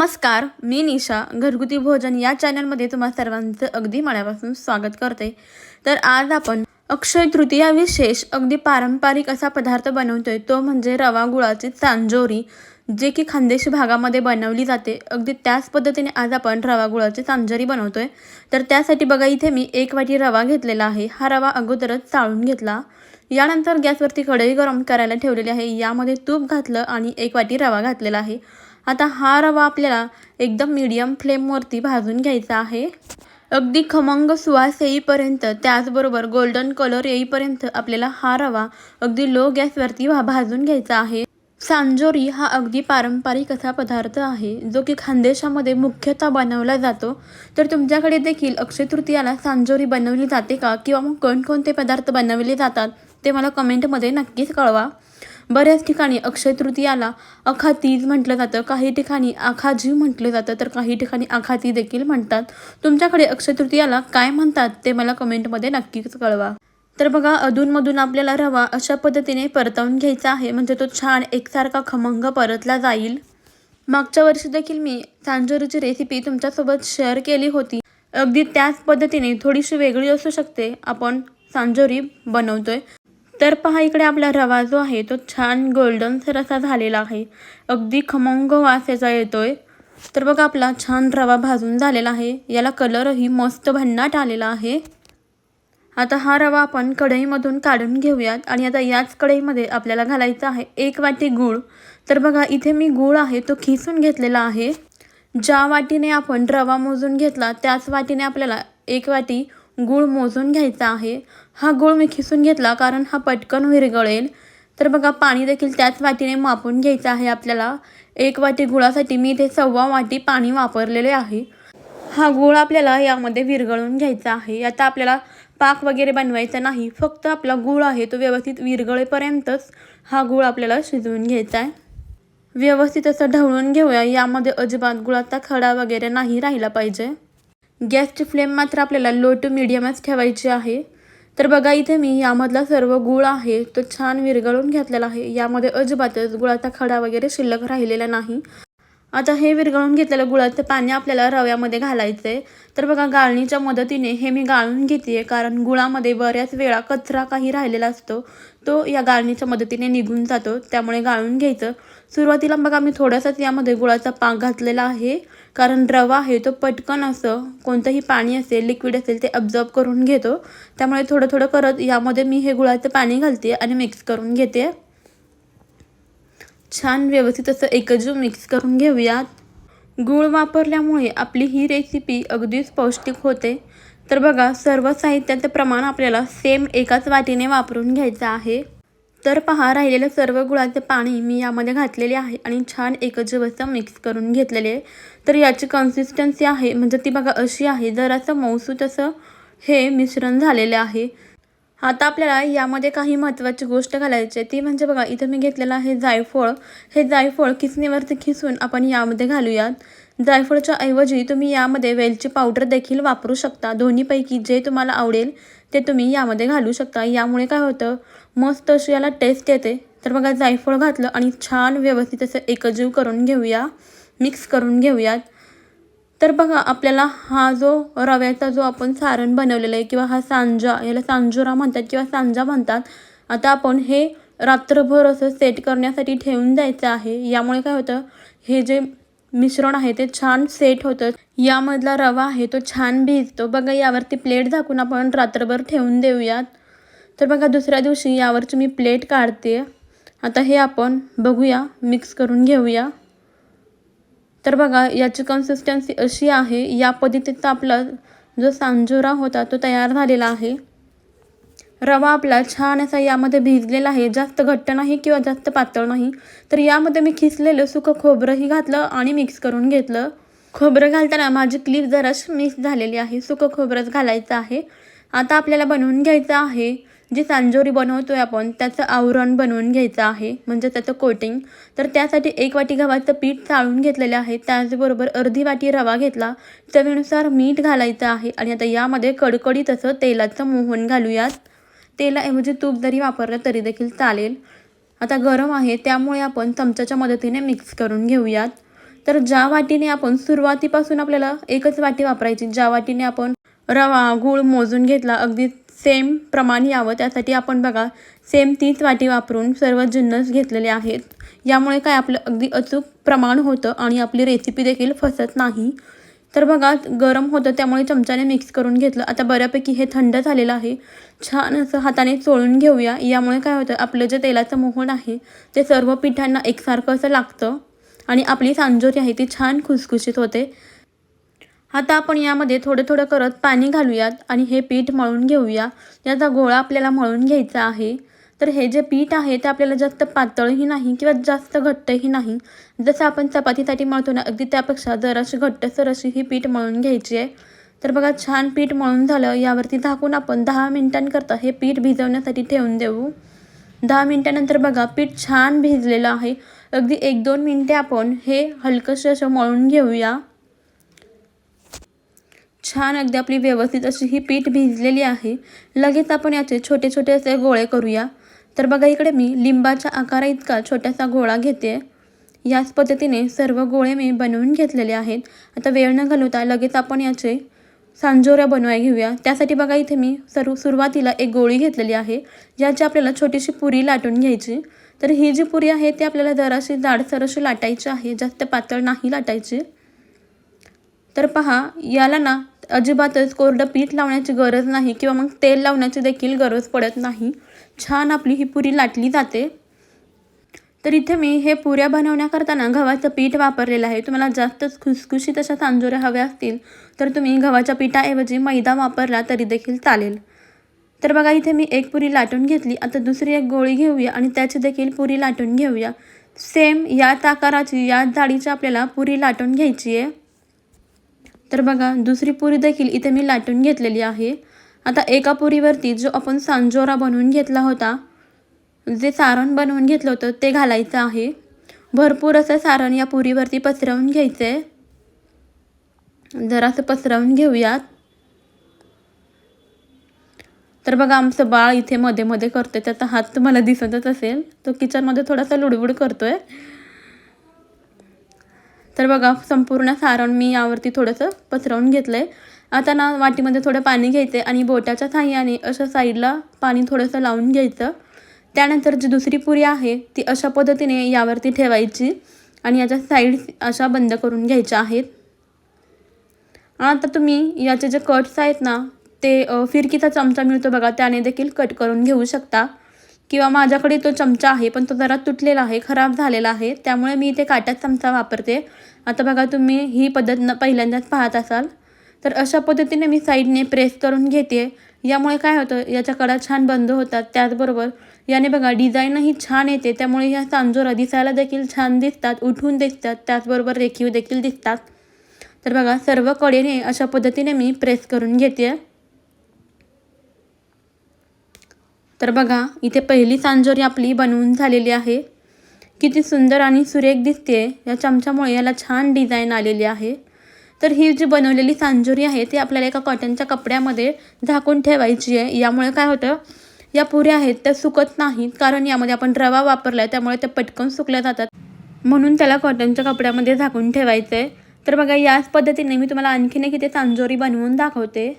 नमस्कार मी निशा. घरगुती भोजन या चॅनलमध्ये तुम्हा सर्वांचं अगदी मनापासून स्वागत करते. तर आज आपण अक्षय तृतीया विशेष अगदी पारंपरिक असा पदार्थ बनवतोय. तो म्हणजे रवा गुळाची चांजोरी जे की खानदेशी भागामध्ये बनवली जाते. अगदी त्याच पद्धतीने आज आपण रवा गुळाची चांजोरी बनवतोय. तर त्यासाठी बघा इथे मी एक वाटी रवा घेतलेला आहे. हा रवा अगोदरच चाळून घेतला. यानंतर गॅसवरती कढई गरम करायला ठेवलेली आहे. यामध्ये तूप घातलं आणि एक वाटी रवा घातलेला आहे. आता हा रवा आपल्याला एकदम मीडियम फ्लेमवरती भाजून घ्यायचा आहे. अगदी खमंग सुवास येईपर्यंत त्याचबरोबर गोल्डन कलर येईपर्यंत आपल्याला हा रवा अगदी लो गॅसवरती भा भाजून घ्यायचा आहे. सांजोरी हा अगदी पारंपरिक असा पदार्थ आहे जो की खानदेशामध्ये मुख्यतः बनवला जातो. तर तुमच्याकडे देखील अक्षय तृतीयाला सांजोरी बनवली जाते का? किंवा मग कोणकोणते पदार्थ बनवले जातात? ते मला कमेंटमध्ये नक्कीच कळवा. बऱ्याच ठिकाणी अक्षय तृतीयाला अखातीज म्हटलं जातं. काही ठिकाणी आखाजी म्हटलं जातं तर काही ठिकाणी आखाती देखील म्हणतात. तुमच्याकडे अक्षय तृतीयाला काय म्हणतात ते मला कमेंटमध्ये नक्कीच कळवा. तर बघा अधूनमधून आपल्याला रवा अशा पद्धतीने परतवून घ्यायचा आहे. म्हणजे तो छान एकसारखा खमंग परतला जाईल. मागच्या वर्षी देखील मी सांजोरीची रेसिपी तुमच्यासोबत शेअर केली होती. अगदी त्याच पद्धतीने थोडीशी वेगळी असू शकते. आपण सांजोरी बनवतोय. तर पहा इकडे आपला रवा जो आहे तो छान गोल्डन असा झालेला आहे. अगदी खमंग वास याचा येतोय. तर बघा आपला छान रवा भाजून झालेला आहे. याला कलरही मस्त भन्नाट आलेला आहे. आता हा रवा आपण कढईमधून काढून घेऊयात. आणि आता याच कढईमध्ये आपल्याला घालायचा आहे एक वाटी गूळ. तर बघा इथे मी गूळ आहे तो खिसून घेतलेला आहे. ज्या वाटीने आपण रवा मोजून घेतला त्याच वाटीने आपल्याला एक वाटी गूळ मोजून घ्यायचा आहे. हा गूळ मी खिसून घेतला कारण हा पटकन विरघळेल. तर बघा पाणी देखील त्याच वाटीने मापून घ्यायचं आहे आपल्याला. एक वाटी गुळासाठी मी इथे सव्वा वाटी पाणी वापरलेले आहे. हा गूळ आपल्याला यामध्ये विरघळून घ्यायचा आहे. आता आपल्याला पाक वगैरे बनवायचा नाही. फक्त आपला गूळ आहे तो व्यवस्थित विरघळेपर्यंतच हा गूळ आपल्याला शिजवून घ्यायचा आहे. व्यवस्थित असं ढवळून घेऊया. यामध्ये अजिबात गुळाचा खडा वगैरे नाही राहिला पाहिजे. गॅसची फ्लेम मात्र आपल्याला लो टू मिडियमच ठेवायची आहे. तर बघा इथे मी यामधला सर्व गुळ आहे तो छान विरघळून घेतलेला आहे. यामध्ये अजिबातच गुळाचा खडा वगैरे शिल्लक राहिलेला नाही. आता हे विरघळून घेतलेलं गुळाचं पाणी आपल्याला रव्यामध्ये घालायचं आहे तर बघा गाळणीच्या मदतीने हे मी गाळून घेते कारण गुळामध्ये बऱ्याच वेळा कचरा काही राहिलेला असतो. तो या गाळणीच्या मदतीने निघून जातो. त्यामुळे गाळून घ्यायचं. सुरुवातीला बघा मी थोडासाच यामध्ये गुळाचा पाक घातलेला आहे. कारण रवा आहे तो पटकन असं कोणतंही पाणी असेल लिक्विड असेल ते अब्झॉर्ब करून घेतो. त्यामुळे थोडं थोडं करत यामध्ये मी हे गुळाचं पाणी घालते आणि मिक्स करून घेते. छान व्यवस्थित असं एकजीव मिक्स करून घेऊयात. गूळ वापरल्यामुळे आपली ही रेसिपी अगदीच पौष्टिक होते. तर बघा सर्व साहित्याचं प्रमाण आपल्याला सेम एकाच वाटीने वापरून घ्यायचं आहे. तर पहा राहिलेलं सर्व गुळाचं पाणी मी यामध्ये घातलेले आहे आणि छान एकजीव असं मिक्स करून घेतलेले आहे. तर याची कन्सिस्टन्सी आहे म्हणजे ती बघा अशी आहे जरासं मौसूत असं हे मिश्रण झालेलं आहे. आता आपल्याला यामध्ये काही महत्त्वाची गोष्ट घालायची आहे ती म्हणजे बघा इथं मी घेतलेलं आहे जायफळ. हे जायफळ किसणीवरती खिसून आपण यामध्ये घालूयात. जायफळच्या ऐवजी तुम्ही यामध्ये वेलची पावडर देखील वापरू शकता. दोन्हीपैकी जे तुम्हाला आवडेल ते तुम्ही यामध्ये घालू शकता. यामुळे काय होतं मस्त अशी याला टेस्ट येते. तर बघा जायफळ घातलं आणि छान व्यवस्थित असं एकजीव करून घेऊया मिक्स करून घेऊयात. तर बघा आपल्याला हा जो रव्याचा जो आपण सारण बनवलेला आहे किंवा हा सांजा याला सांजोरा म्हणतात किंवा सांजा म्हणतात आता आपण हे रात्रभर असं सेट करण्यासाठी ठेवून द्यायचं आहे. यामुळे काय होतं हे जे मिश्रण आहे ते छान सेट होतं. यामधला रवा आहे तो छान भिजतो. बघा यावरती प्लेट झाकून आपण रात्रभर ठेवून देऊयात. तर बघा दुसऱ्या दिवशी यावरची मी प्लेट काढते. आता हे आपण बघूया मिक्स करून घेऊया. तर बघा याची कन्सिस्टन्सी अशी आहे. या पद्धतीचा आपला जो सांजोरा होता तो तयार झालेला आहे. रवा आपला छान असा यामध्ये भिजलेला आहे. जास्त घट्ट नाही किंवा जास्त पातळ नाही. तर यामध्ये मी खिसलेलं सुकं खोबरंही घातलं आणि मिक्स करून घेतलं. खोबरं घालताना माझी क्लिप जराच मिक्स झालेली आहे. सुकं खोबरंच घालायचं आहे. आता आपल्याला बनवून घ्यायचं आहे. जी सांजोरी बनवतो आहे आपण त्याचं आवरण बनवून घ्यायचं आहे. म्हणजे त्याचं कोटिंग तर त्यासाठी एक वाटी गव्हाचं पीठ चाळून घेतलेलं आहे. त्याचबरोबर अर्धी वाटी रवा घेतला. चवीनुसार मीठ घालायचं आहे. आणि आता यामध्ये कडकडीत असं तेलाचं मोहन घालूयात. तेलाऐवजी तूप जरी वापरलं तरी देखील चालेल. आता गरम आहे त्यामुळे आपण चमच्याच्या मदतीने मिक्स करून घेऊयात. तर ज्या वाटीने आपण सुरुवातीपासून आपल्याला एकच वाटी वापरायची ज्या वाटीने आपण रवा गूळ मोजून घेतला अगदी सेम प्रमाण यावं. त्यासाठी आपण बघा सेम तीच वाटी वापरून सर्व जिन्नस घेतलेले आहेत. यामुळे काय आपलं अगदी अचूक प्रमाण होतं आणि आपली रेसिपी देखील फसत नाही. तर बघा गरम होतं त्यामुळे चमच्याने मिक्स करून घेतलं. आता बऱ्यापैकी हे थंड झालेलं आहे. छान असं हाताने चोळून घेऊया. यामुळे काय होतं आपलं जे तेलाचं मोहन आहे ते सर्व पिठांना एकसारखं असं लागतं आणि आपली सांजोरी आहे ती छान खुसखुशीत होते. आता आपण यामध्ये थोडं थोडं करत पाणी घालूयात आणि हे पीठ मळून घेऊया. याचा गोळा आपल्याला मळून घ्यायचा आहे. तर हे जे पीठ आहे ते आपल्याला जास्त पातळही नाही किंवा जास्त घट्टही नाही. जसं आपण चपातीसाठी मळतो ना अगदी त्यापेक्षा जराशी घट्टसर अशी ही पीठ मळून घ्यायची आहे. तर बघा छान पीठ मळून झालं. यावरती झाकून आपण दहा मिनिटांकरता हे पीठ भिजवण्यासाठी ठेवून देऊ. दहा मिनटानंतर बघा पीठ छान भिजलेलं आहे. अगदी एक दोन मिनटे आपण हे हलकंसे असं मळून घेऊया. छान अगदी आपली व्यवस्थित अशी ही पीठ भिजलेली आहे. लगेच आपण याचे छोटे छोटे असे गोळे करूया. तर बघा इकडे मी लिंबाच्या आकारा इतका छोटासा गोळा घेते. याच पद्धतीने सर्व गोळे मी बनवून घेतलेले आहेत. आता वेळ न घालवता लगेच आपण याचे सांजोऱ्या बनवाय घेऊया. त्यासाठी बघा इथे मी सर्व सुरुवातीला एक गोळी घेतलेली आहे याची आपल्याला छोटीशी पुरी लाटून घ्यायची. तर ही जी पुरी आहे ती आपल्याला जराशी जाडसर अशी लाटायची आहे जास्त पातळ नाही लाटायची. तर पहा याला ना अजिबातच कोरडं पीठ लावण्याची गरज नाही किंवा मग तेल लावण्याची देखील गरज पडत नाही. छान आपली ही पुरी लाटली जाते. तर इथे मी हे पुऱ्या बनवण्याकरताना गव्हाचं पीठ वापरलेलं आहे. तुम्हाला जास्तच खुसखुशीत अशा सांजोऱ्या हव्या असतील तर तुम्ही गव्हाच्या पिठाऐवजी मैदा वापरला तरी देखील चालेल. तर बघा इथे मी एक पुरी लाटून घेतली. आता दुसरी एक गोळी घेऊया आणि त्याची देखील पुरी लाटून घेऊया. सेम याच आकाराची याच जाडीची आपल्याला पुरी लाटून घ्यायची आहे. तर बघा दुसरी पुरी देखील इथे मी लाटून घेतलेली आहे. आता एका पुरीवरती जो आपण सांजोरा बनवून घेतला होता जे सारण बनवून घेतलं होतं ते घालायचं आहे. भरपूर असं सारण या पुरीवरती पसरवून घ्यायचं. आहे जरासं पसरवून घेऊयात. तर बघा आमचं बाळ इथे मध्ये मध्ये करतोय. त्याचा हात तुम्हाला दिसतच असेल. तो किचनमध्ये थोडासा लुडबुड करतोय. तर बघा संपूर्ण सारण मी यावरती थोडंसं पसरवून घेतलं आहे आता ना वाटीमध्ये थोडं पाणी घ्यायचं आहे आणि बोटाच्या साह्याने अशा साईडला पाणी थोडंसं लावून घ्यायचं. त्यानंतर जी दुसरी पुरी आहे ती अशा पद्धतीने यावरती ठेवायची आणि याच्या साईड अशा बंद करून घ्यायच्या आहेत. आता तुम्ही याचे जे कट्स आहेत ना ते फिरकीचा चमचा मिळतो बघा त्याने देखील कट करून घेऊ शकता. किंवा माझ्याकडे तो चमचा आहे पण तो जरा तुटलेला आहे खराब झालेला आहे त्यामुळे मी इथे काट्यात चमचा वापरते. आता बघा तुम्ही ही पद्धत न पहिल्यांदाच पाहत असाल. तर अशा पद्धतीने मी साईडने प्रेस करून घेते. यामुळे काय होतं याच्या कडा छान बंद होतात त्याचबरोबर याने बघा डिझाईनही छान येते. त्यामुळे ह्या सांजोरा दिसायला देखील छान दिसतात उठून दिसतात त्याचबरोबर रेखीव देखील दिसतात. तर बघा सर्व कडेने अशा पद्धतीने मी प्रेस करून घेते. तर बघा इथे पहिली सांजोरी आपली बनवून झालेली आहे. किती सुंदर आणि सुरेख दिसते. या चमच्यामुळे याला छान डिझाईन आलेली आहे. तर ही जी बनवलेली सांजोरी आहे ती आपल्याला एका कॉटनच्या कपड्यामध्ये झाकून ठेवायची आहे. यामुळे काय होतं या पुऱ्या आहेत त्या सुकत नाहीत. कारण यामध्ये आपण रवा वापरला आहे त्यामुळे त्या पटकन सुकल्या जातात. म्हणून त्याला कॉटनच्या कपड्यामध्ये झाकून ठेवायचं आहे तर बघा याच पद्धतीने मी तुम्हाला आणखीन एक इथे सांजोरी बनवून दाखवते.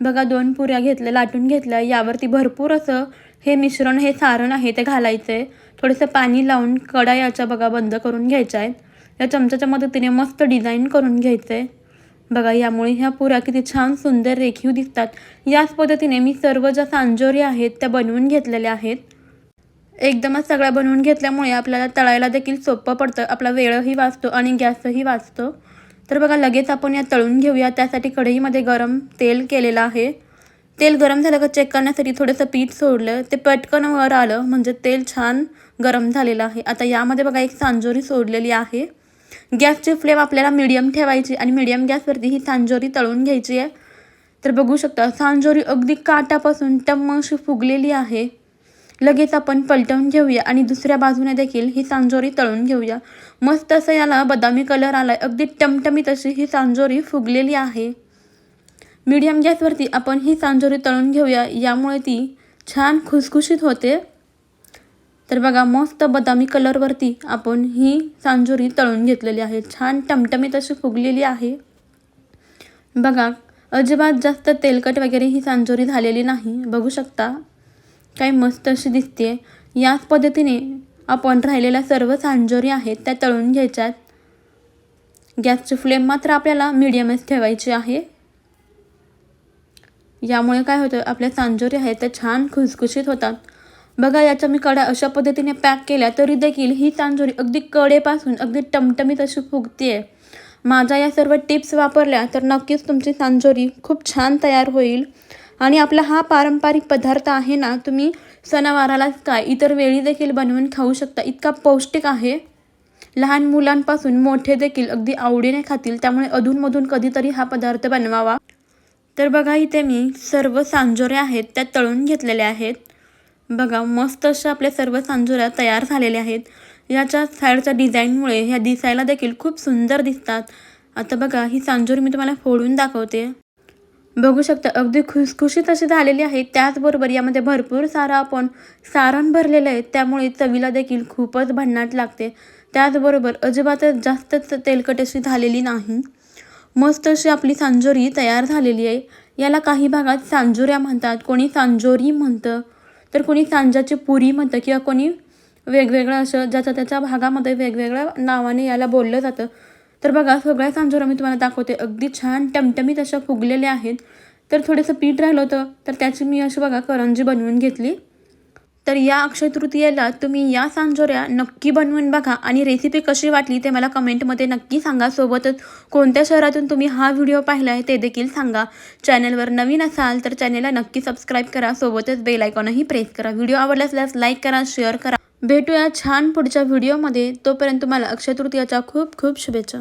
बघा दोन पुऱ्या घेतल्या लाटून घेतल्या. यावरती भरपूर असं हे मिश्रण हे सारण आहे ते घालायचं आहे थोडंसं पाणी लावून कडा याच्या बघा बंद करून घ्यायच्या आहेत. या चमच्याच्या मदतीने मस्त डिझाईन करून घ्यायचं आहे बघा यामुळे ह्या पुऱ्या किती छान सुंदर रेखीव दिसतात. याच पद्धतीने मी सर्व ज्या सांजोरी आहेत त्या बनवून घेतलेल्या आहेत. एकदमच सगळ्या बनवून घेतल्यामुळे आपल्याला तळायला देखील सोपं पडतं. आपला वेळही वाचतो आणि गॅसही वाचतो. तर बघा लगेच आपण या तळून घेऊया. त्यासाठी कढईमध्ये गरम तेल केलेलं आहे. तेल गरम झालं का चेक करण्यासाठी थोडंसं पीठ सोडलं. ते पटकन वर आलं म्हणजे तेल छान गरम झालेलं आहे. आता यामध्ये बघा एक सांजोरी सोडलेली आहे. गॅसची फ्लेम आपल्याला मिडियम ठेवायची आणि मिडियम गॅसवरती ही सांजोरी तळून घ्यायची आहे. तर बघू शकता सांजोरी अगदी काटापासून टम्म अशी फुगलेली आहे. लगेच आपण पलटवून घेऊया आणि दुसऱ्या बाजूने देखील ही सांजोरी तळून घेऊया. मस्त असं याला बदामी कलर आलाय. अगदी टमटमीत अशी ही सांजोरी फुगलेली आहे. मीडियम गॅसवरती आपण ही सांजोरी तळून घेऊया. यामुळे ती छान खुसखुशीत होते. तर बघा मस्त बदामी कलरवरती आपण ही सांजोरी तळून घेतलेली आहे. छान टमटमीत अशी फुगलेली आहे. बघा अजिबात जास्त तेलकट वगैरे ही सांजोरी झालेली नाही. बघू शकता. काय मस्त अशी दिसते याच पद्धतीने आपण राहिलेल्या सर्व सांजोरी आहेत त्या तळून घ्यायच्यात. गॅसची फ्लेम मात्र आपल्याला मिडियमच ठेवायची आहे. यामुळे काय होतं आपल्या सांजोरी आहेत त्या छान खुसखुशीत होतात. बघा याच्या मी कड्या अशा पद्धतीने पॅक केल्या तरी देखील ही सांजोरी अगदी कडेपासून अगदी टमटमीत अशी फुगते माझ्या या सर्व टिप्स वापरल्या तर नक्कीच तुमची सांजोरी खूप छान तयार होईल. आणि आपला हा पारंपरिक पदार्थ आहे ना तुम्ही सणावाराला काय इतर वेळी देखील बनवून खाऊ शकता. इतका पौष्टिक आहे. लहान मुलांपासून मोठे देखील अगदी आवडीने खातील त्यामुळे अधूनमधून कधीतरी हा पदार्थ बनवावा. तर बघा इथे मी सर्व सांजोऱ्या आहेत त्या तळून घेतलेल्या आहेत. बघा मस्त अशा आपल्या सर्व सांजोऱ्या तयार झालेल्या आहेत. याच्या साईडच्या डिझाईनमुळे ह्या दिसायला देखील खूप सुंदर दिसतात. आता बघा ही सांजोरी मी तुम्हाला फोडून दाखवते. बघू शकता अगदी खुसखुशीत अशी झालेली आहे. त्याचबरोबर यामध्ये भरपूर सारं आपण सारण भरलेलं आहे. त्यामुळे चवीला देखील खूपच भन्नाट लागते. त्याचबरोबर अजिबातच जास्त तेलकट अशी झालेली नाही. मस्त अशी आपली सांजोरी तयार झालेली आहे. याला काही भागात सांजोऱ्या म्हणतात. कोणी सांजोरी म्हणतं तर कोणी सांजाची पुरी म्हणतं किंवा कोणी वेगवेगळं असं ज्याच्या त्याच्या भागामध्ये वेगवेगळ्या नावाने याला बोललं जातं. तर बघा सगळ्या सांजोऱ्या मी तुम्हाला दाखवते. अगदी छान टमटमीत अशा फुगलेल्या आहेत. तर थोडंसं पीठ राहिलं होतं तर त्याची मी अशी बघा करंजी बनवून घेतली. तर या अक्षय तृतीयेला तुम्ही या सांजोऱ्या नक्की बनवून बघा. आणि रेसिपी कशी वाटली ते मला कमेंटमध्ये नक्की सांगा. सोबतच कोणत्या शहरातून तुम्ही हा व्हिडिओ पाहिला आहे ते देखील सांगा. चॅनलवर नवीन असाल तर चॅनलला नक्की सबस्क्राईब करा. सोबतच बेल आयकॉनही प्रेस करा. व्हिडिओ आवडला असल्यास लाईक करा शेअर करा. भेटूया छान पुढच्या व्हिडिओमध्ये. तोपर्यंत तुम्हाला अक्षय तृतीयाच्या खूप खूप शुभेच्छा.